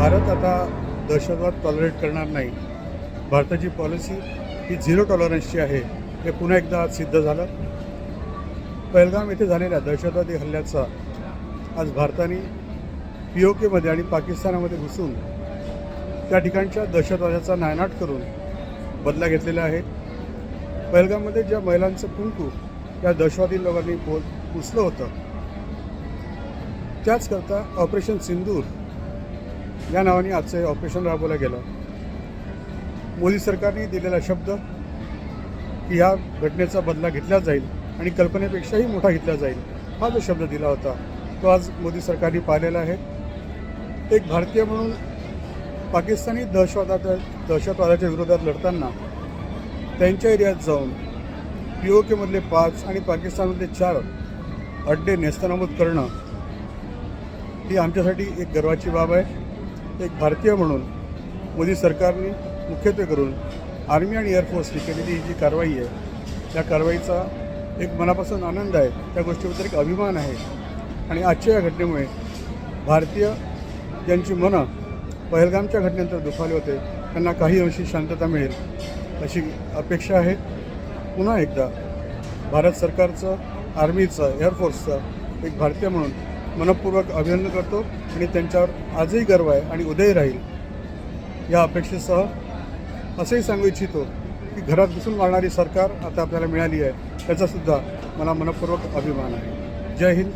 भारत आता दहशतवाद टॉलरेट करणार नाही. भारताची पॉलिसी ही झिरो टॉलरन्सची आहे हे पुन्हा एकदा आज सिद्ध झालं. पहलगाम येथे झालेल्या दहशतवादी हल्ल्याचा आज भारताने पी ओ केमध्ये आणि पाकिस्तानामध्ये घुसून त्या ठिकाणच्या दहशतवादाचा नायनाट करून बदला घेतलेला आहे. पहलगाममध्ये ज्या महिलांचं कुंकू या दहशतवादी लोकांनी पो पुसलं होतं त्याचकरता ऑपरेशन सिंदूर या नावाने आजचं ऑपरेशन राबवलं गेलं. मोदी सरकारने दिलेला शब्द की ह्या घटनेचा बदला घेतला जाईल आणि कल्पनेपेक्षाही मोठा घेतला जाईल हा जो शब्द दिला होता तो आज मोदी सरकारने पाहिलेला आहे. एक भारतीय म्हणून पाकिस्तानी दहशतवादा दहशतवादाच्या विरोधात लढताना त्यांच्या एरियात जाऊन पी ओ केमधले पाच आणि पाकिस्तानमधले चार अड्डे नेस्तनाबूत करणं ही आमच्यासाठी एक गर्वाची बाब आहे. एक भारतीय म्हणून मोदी सरकारने मुख्यत्वे करून आर्मी आणि एअरफोर्सने केलेली ही जी कारवाई आहे त्या कारवाईचा एक मनापासून आनंद आहे त्या गोष्टीबद्दल एक अभिमान आहे. आणि आजच्या या घटनेमुळे भारतीय ज्यांची मनं पहलगामच्या घटनेनंतर दुखावले होते त्यांना काही अंशी शांतता मिळेल अशी अपेक्षा आहे. पुन्हा एकदा भारत सरकारचं आर्मीचं एअरफोर्सचं एक भारतीय म्हणून मनपूर्वक अभिनंदन करतो आणि त्यांच्यावर आजही गर्व आहे आणि उदयही राहील या अपेक्षेसह असंही सांगू इच्छितो की घरात बसून वाढणारी सरकार आता आपल्याला मिळाली आहे त्याचासुद्धा मला मनपूर्वक अभिमान आहे. जय हिंद.